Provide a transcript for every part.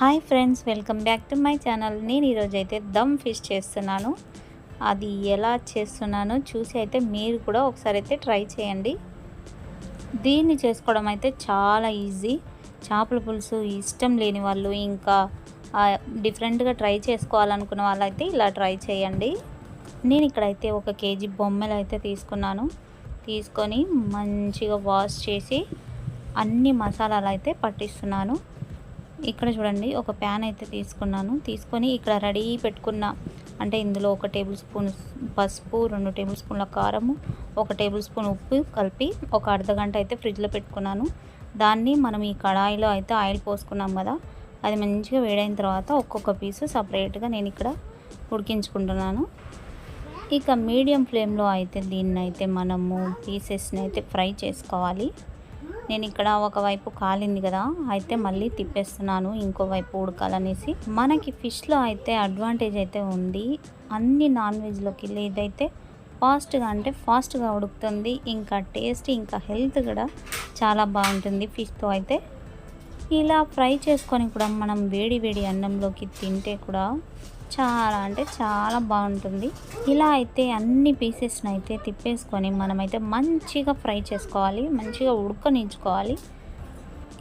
Hi friends welcome back to my channel. నేను ఈరోజు అయితే దమ్ ఫిష్ చేస్తున్నాను. అది ఎలా చేస్తున్నానో చూసి అయితే మీరు కూడా ఒకసారి అయితే ట్రై చేయండి. దీన్ని చేసుకోవడం అయితే చాలా ఈజీ. చేపల పులుసు ఇష్టం లేని వాళ్ళు ఇంకా డిఫరెంట్గా ట్రై చేసుకోవాలనుకున్న వాళ్ళైతే ఇలా ట్రై చేయండి. నేను ఇక్కడైతే ఒక కేజీ బొమ్మలు అయితే తీసుకున్నాను. తీసుకొని మంచిగా వాష్ చేసి అన్ని మసాలాలు అయితే పట్టిస్తున్నాను. ఇక్కడ చూడండి ఒక ప్యాన్ అయితే తీసుకున్నాను. తీసుకొని ఇక్కడ రెడీ పెట్టుకున్న అంటే ఇందులో ఒక టేబుల్ స్పూన్ పసుపు రెండు టేబుల్ స్పూన్ల కారము ఒక టేబుల్ స్పూన్ ఉప్పు కలిపి ఒక అర్ధ గంట అయితే ఫ్రిడ్జ్లో పెట్టుకున్నాను. దాన్ని మనం ఈ కడాయిలో అయితే ఆయిల్ పోసుకున్నాం కదా అది మంచిగా వేడైన తర్వాత ఒక్కొక్క పీసు సపరేట్గా నేను ఇక్కడ ఉడికించుకుంటున్నాను. ఇక మీడియం ఫ్లేమ్లో అయితే దీన్ని అయితే మనము పీసెస్ని అయితే ఫ్రై చేసుకోవాలి. నేను ఇక్కడ ఒకవైపు కాలింది కదా అయితే మళ్ళీ తిప్పేస్తున్నాను ఇంకోవైపు ఉడకాలనేసి. మనకి ఫిష్లో అయితే అడ్వాంటేజ్ అయితే ఉంది. అన్ని నాన్ వెజ్లోకి ఇదైతే ఫాస్ట్గా అంటే ఫాస్ట్గా ఉడుకుతుంది. ఇంకా టేస్ట్ ఇంకా హెల్త్ కూడా చాలా బాగుంటుంది ఫిష్తో అయితే. ఇలా ఫ్రై చేసుకొని కూడా మనం వేడి వేడి అన్నంలోకి తింటే కూడా చాలా అంటే చాలా బాగుంటుంది. ఇలా అయితే అన్ని పీసెస్ని అయితే తిప్పేసుకొని మనమైతే మంచిగా ఫ్రై చేసుకోవాలి మంచిగా ఉడకనించుకోవాలి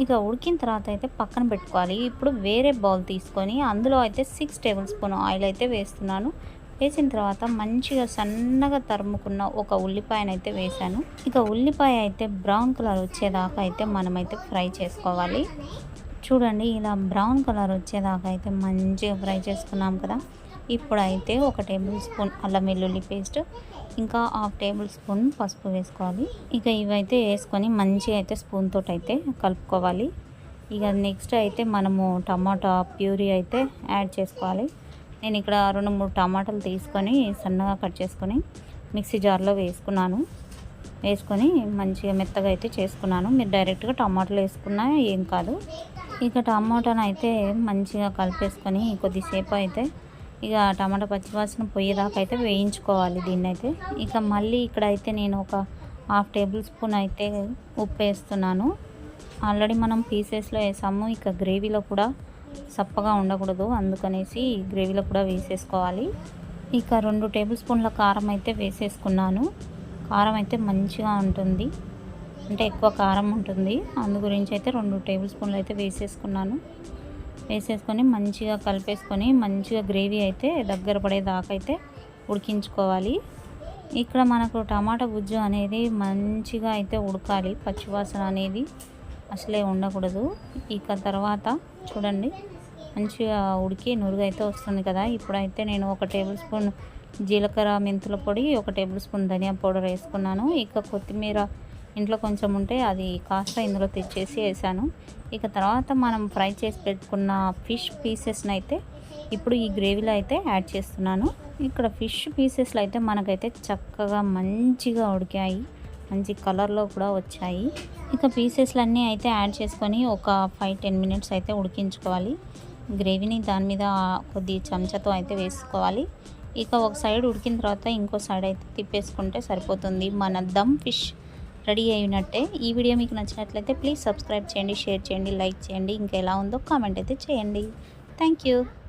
ఇక ఉడికిన తర్వాత అయితే పక్కన పెట్టుకోవాలి. ఇప్పుడు వేరే బౌల్ తీసుకొని అందులో అయితే సిక్స్ టేబుల్ స్పూన్ ఆయిల్ అయితే వేస్తున్నాను. వేసిన తర్వాత మంచిగా సన్నగా తరుముకున్న ఒక ఉల్లిపాయను అయితే వేసాను ఇక ఉల్లిపాయ అయితే బ్రౌన్ కలర్ వచ్చేదాకా అయితే మనమైతే ఫ్రై చేసుకోవాలి. చూడండి ఇలా బ్రౌన్ కలర్ వచ్చేదాకా అయితే మంచిగా ఫ్రై చేసుకున్నాం కదా. ఇప్పుడైతే ఒక టేబుల్ స్పూన్ అల్లం వెల్లుల్లి పేస్ట్ ఇంకా హాఫ్ టేబుల్ స్పూన్ పసుపు వేసుకోవాలి. ఇక ఇవైతే వేసుకొని మంచిగా అయితే స్పూన్ తోటి అయితే కలుపుకోవాలి. ఇక నెక్స్ట్ అయితే మనము టమాటా ప్యూరీ అయితే యాడ్ చేసుకోవాలి. నేను ఇక్కడ రెండు మూడు టమాటాలు తీసుకొని సన్నగా కట్ చేసుకొని మిక్సీ జార్లో వేసుకున్నాను. వేసుకొని మంచిగా మెత్తగా అయితే చేసుకున్నాను. మీరు డైరెక్ట్గా టమాటాలు వేసుకున్నా ఏం కాదు. ఇక టమాటాను అయితే మంచిగా కలిపేసుకొని కొద్దిసేపు అయితే ఇక టమాటా పచ్చివాసన పోయేదాకా అయితే వేయించుకోవాలి దీన్ని అయితే ఇక మళ్ళీ ఇక్కడ అయితే నేను ఒక హాఫ్ టేబుల్ స్పూన్ అయితే ఉప్పు వేస్తున్నాను. ఆల్రెడీ మనం పీసెస్లో వేసాము ఇక గ్రేవీలో కూడా సప్పగా ఉండకూడదు అందుకనేసి గ్రేవీలో కూడా వేసేసుకోవాలి. ఇక రెండు టేబుల్ స్పూన్ల కారం అయితే వేసేసుకున్నాను. కారం అయితే మంచిగా ఉంటుంది. అంటే ఎక్కువ కారం ఉంటుంది. అందు గురించి అయితే రెండు టేబుల్ స్పూన్లు అయితే వేసేసుకున్నాను. వేసేసుకొని మంచిగా కలిపేసుకొని మంచిగా గ్రేవీ అయితే దగ్గర పడేదాకా అయితే ఉడికించుకోవాలి. ఇక్కడ మనకు టమాటా గుజ్జు అనేది మంచిగా అయితే ఉడకాలి. పచ్చివాసన అనేది అసలే ఉండకూడదు. ఇక తర్వాత చూడండి మంచిగా ఉడికి నురుగు అయితే వస్తుంది కదా. ఇప్పుడైతే నేను ఒక టేబుల్ స్పూన్ జీలకర్ర మెంతుల పొడి ఒక టేబుల్ స్పూన్ ధనియా పౌడర్ వేసుకున్నాను. ఇక కొత్తిమీర ఇంట్లో కొంచెం ఉంటే అది కాస్త ఇందులో తెచ్చేసి వేసాను. ఇక తర్వాత మనం ఫ్రై చేసి పెట్టుకున్న ఫిష్ పీసెస్ని అయితే ఇప్పుడు ఈ గ్రేవీలో అయితే యాడ్ చేస్తున్నాను. ఇక్కడ ఫిష్ పీసెస్లో అయితే మనకైతే చక్కగా మంచిగా ఉడికాయి. మంచి కలర్లో కూడా వచ్చాయి. ఇక పీసెస్లన్నీ అయితే యాడ్ చేసుకొని ఒక ఫైవ్ టెన్ మినిట్స్ అయితే ఉడికించుకోవాలి. గ్రేవీని దాని మీద కొద్ది చెంచాతో అయితే వేసుకోవాలి. ఇక ఒక సైడ్ ఉడికిన తర్వాత ఇంకో సైడ్ అయితే తిప్పేసుకుంటే సరిపోతుంది. మన దమ్ ఫిష్ రెడీ అయినట్టే ఈ వీడియో మీకు నచ్చినట్లయితే ప్లీజ్ సబ్స్క్రైబ్ చేయండి షేర్ చేయండి లైక్ చేయండి. ఇంకా ఎలా ఉందో కామెంట్ అయితే చేయండి. Thank you